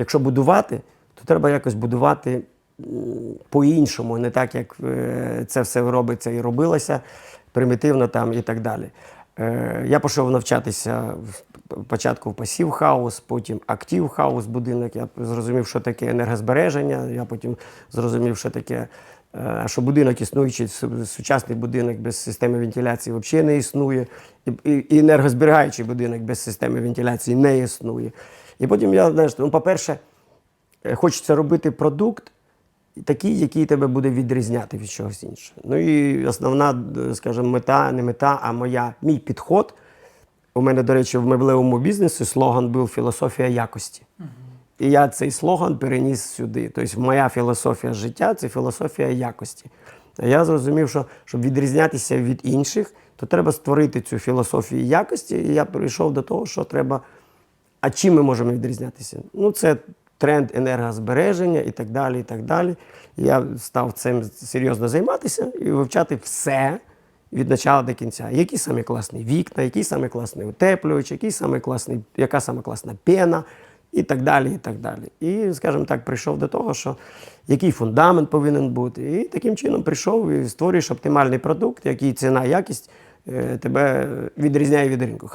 якщо будувати, то треба якось будувати по-іншому, не так, як е, це все робиться і робилося, примітивно там і так далі. Е, Я пішов навчатися спочатку в пасів хаус, потім актив хаус будинок. Я зрозумів, що таке енергозбереження. Я потім зрозумів, що таке, е, що будинок існуючий, сучасний будинок без системи вентиляції взагалі не існує. І, енергозберігаючий будинок без системи вентиляції не існує. І потім я, знаєш, ну, по-перше, е, хочеться робити продукт, такий, який тебе буде відрізняти від чогось іншого. Ну і основна, скажімо, мета, не мета, а моя, мій підход. У мене, до речі, в меблевому бізнесі слоган був філософія якості. І я цей слоган переніс сюди. Тобто, моя філософія життя це філософія якості. Я зрозумів, що щоб відрізнятися від інших, то треба створити цю філософію якості. І я прийшов до того, що треба. А чим ми можемо відрізнятися? Ну, це тренд енергозбереження і так далі. і так далі. Я став цим серйозно займатися і вивчати все від початку до кінця. Які саме класні вікна, який саме класний утеплювач, який саме класний, яка саме класна пена і так далі. І так далі. І, скажімо так, прийшов до того, що який фундамент повинен бути. І таким чином прийшов і створюєш оптимальний продукт, який ціна, якість тебе відрізняє від ринку.